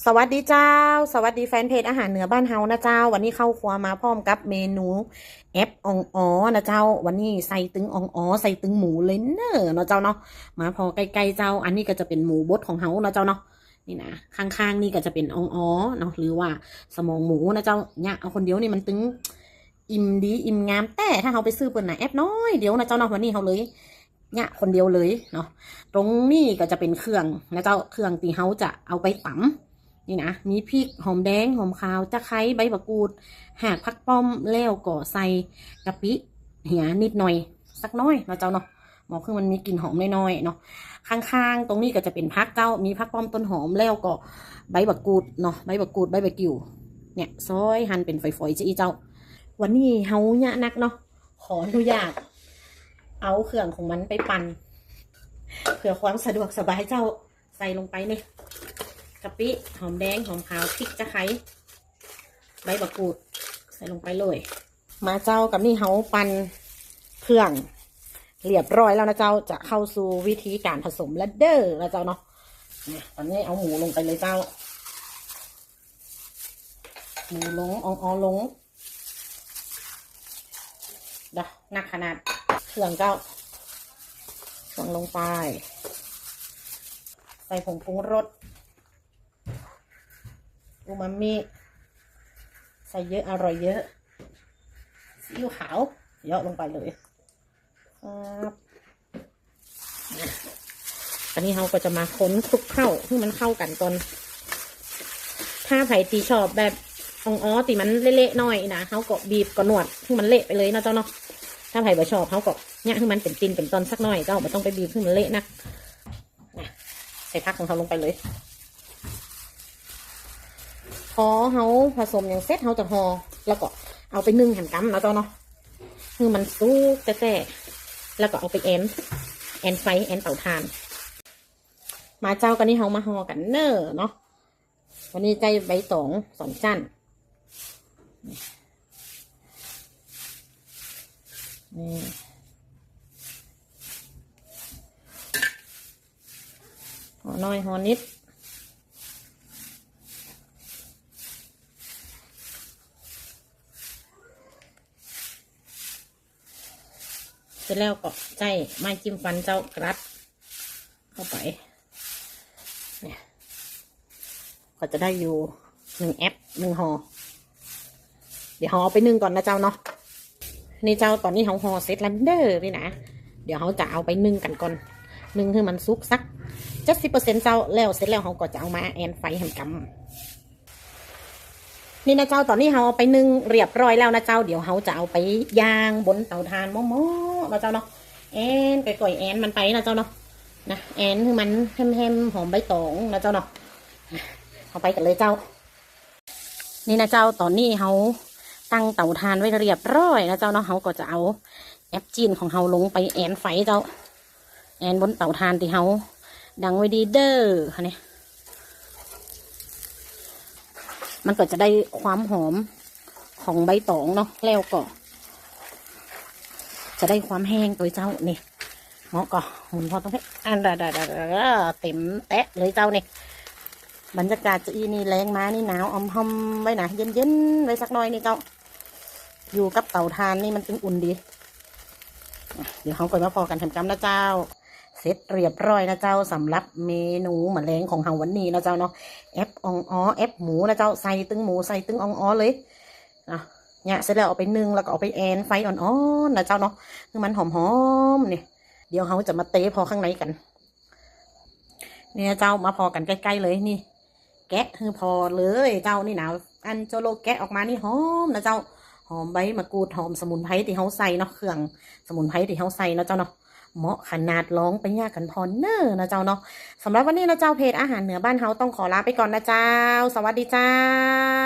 สวัสดีเจ้า สวัสดีแฟนเพจอาหารเหนือบ้านเฮานะเจ้า วันนี้เข้าครัวมาพร้อมกับเมนูแอปอองอ๋อนะเจ้า วันนี้ใส่ตึงอองอ๋อใส่ตึงหมูเลยเนอะเนาะเจ้าเนาะมาพอใกล้ๆเจ้า อันนี้ก็จะเป็นหมูบดของเฮานะเจ้าเนาะนี่นะข้างๆนี่ก็จะเป็นอองอ๋อเนาะหรือว่าสมองหมูนะเจ้าเนี่ยเอาคนเดียวนี่มันตึงอิ่มดีอิ่มงามแต่ถ้าเราไปซื้อเปิดไหนะแอปน้อยเดี๋ยวนะเจ้าเนาะวันนี้เขาเลยเนี่ยคนเดียวเลยเนาะตรงนี้ก็จะเป็นเครื่องนะเจ้าเครื่องตีเขาจะเอาไปตำ นี่นะมีพริกหอมแดงหอมขาวตะไคร้ใบมะกรูด หากพักป้อมแล้วก็ใส่กะปิเหียนิดหน่อย สักน้อยเนาะเจ้าเนาะหมอคือมันมีกลิ่นหอมน้อยๆเนาะข้างๆ ตรงนี้ก็จะเป็นพักเจ้ามีพักป้อมต้นหอมแล้วก็ใบมะกูดเนาะใบมะกูดใบมะกิวเนี่ยซอยหั่นเป็นฝอยๆจะอีเจ้า วันนี้เฮาเนี่ยนักเนาะขออนุญาตเอาเครื่องของมันไปปั่นเพื่อความสะดวกสบายเจ้าใส่ลงไปเนี่ย กะปิ หอมแดง หอมขาวพริกตะไคร้ใบมะกรูด ใส่ลงไปเลย มาเจ้ากับนี่เฮาปั่นเครื่องเรียบร้อยแล้วนะเจ้าจะเข้าสู่วิธีการผสมแล้วเด้อนะเจ้าเนาะเนี่ยตอนนี้เอาหมูลงไปเลยเจ้า หมูลงอองอลงเดี๋ยวหนักขนาดเครื่องเจ้าส่วนลงไป ใส่ผงปรุงรส อูมามิใส่เยอะอร่อยเยอะซีอิ๊วขาวเยอะลงไปเลยครับอันนี้เราก็จะมาค้นคลุกเข้าให้มันเข้ากันก่อน ถ้าไผ่ตีชอบแบบองอ้อตีมันเละๆหน่อยนะเขาก็บีบก็นวดให้มันเละไปเลยนะเจ้าเนาะถ้าไผ่บ่ชอบเขาก็เนี่ยให้มันเป็นตินเป็นตอนสักหน่อยเจ้าไม่ต้องไปบีบให้มันเละนักนะใส่พักของเขาลงไปเลย พอเขาผสมอย่างเสร็จเขาจะห่อแล้วก็เอาไปนึ่งแผ่นกำนะเจ้าเนาะคือมันสุกแต่ๆแล้วก็เอาไปแอนแอนไฟแอนเตาถ่าน มาเจ้ากันนี่เขามาห่อกันเนอร์เนาะวันนี้ใจใบตองสองจันนี่หอน้อยหอนิด ร็จแล้วก็ใจไม้จิ้มฟันเจ้ากรัด เข้าไป เนี่ย ก็จะได้อยู่หนึ่งแอปหนึ่งห่อเดี๋ยวหอไปนึ่งก่อนนะเจ้าเนาะนี่เจ้าตอนนี้เขาห่อเสร็จแล้วเด้อนี่นะเดี๋ยวเขาจะเอาไปนึ่งกันก่อนนึ่งให้มันสุกสักเจ็ดสิบเปอร์เซ็นต์เจ้าแล้วเสร็จแล้วเขาก็จะเอามาแอนไฟให้กำ นี่นะเจ้าตอนนี้เขาเอาไปนึ่งเรียบร้อยแล้วนะเจ้าเดี๋ยวเขาจะเอาไปย่างบนเตาถ่านหม้อๆนะเจ้าเนาะแอนไปก่อยแอนมันไปนะเจ้าเนาะนะแอนคือมันแฮมๆหอมใบตองนะเจ้าเนาะเอาไปกันเลยเจ้า นี่นะเจ้าตอนนี้เขาตั้งเตาทานไว้เรียบร้อยนะเจ้าเนาะเขาก็จะเอาแอปจีนของเขาลงไปแอนไฟเจ้า แอนบนเตาทานที่เขาดังไว้ดีเด้อค่ะเนี่ย มันก็จะได้ความหอมของใบตองเนาะแล้วก็ จะได้ความแห้งตัวเจ้านี่เนาะก็หมุนพอตรงนี้อันดาดาดาดาเต็มแตะเลยเจ้านี่บรรยากาศจะอีนี่แรงมานี่หนาวอมหอมไว้นะเย็นเย็นๆไว้สักหน่อยนี่เจ้า อยู่กับเต่าทานนี่มันจึงอุ่นดี เดี๋ยวเขาก่อนมาพอกันทำกรรมนะเจ้า เสร็จเรียบร้อยนะเจ้าสำหรับเมนูแมลงของเฮาวันนี้นะเจ้าเนาะแอปอองอ้อแอปหมูนะเจ้าใส่ตึงหมูใส่ตึงอองอ้อเลยนะเนี่ยเสร็จแล้วเอาไปนึ่งแล้วก็เอาไปแอนไฟอ่อนๆนะเจ้าเนาะคือมันหอมๆเนี่ยเดี๋ยวเขาจะมาเตะพอข้างในกัน เนี่ยเจ้ามาพอกันใกล้ๆเลยนี่ แกะคือพอเลยเจ้านี่หนาวอันโจโลแกะออกมานี่หอมนะเจ้าหอมใบมะกรูดหอมสมุนไพรที่เขาใส่เนาะเครื่องสมุนไพรที่เขาใส่เนาะเจ้าเนาะ เหมาะขนาดร้องไปยากกันพอเนอร์นะเจ้าเนาะสำหรับวันนี้นะเจ้าเพจอาหารเหนือบ้านเฮาต้องขอลาไปก่อนนะเจ้า สวัสดีเจ้า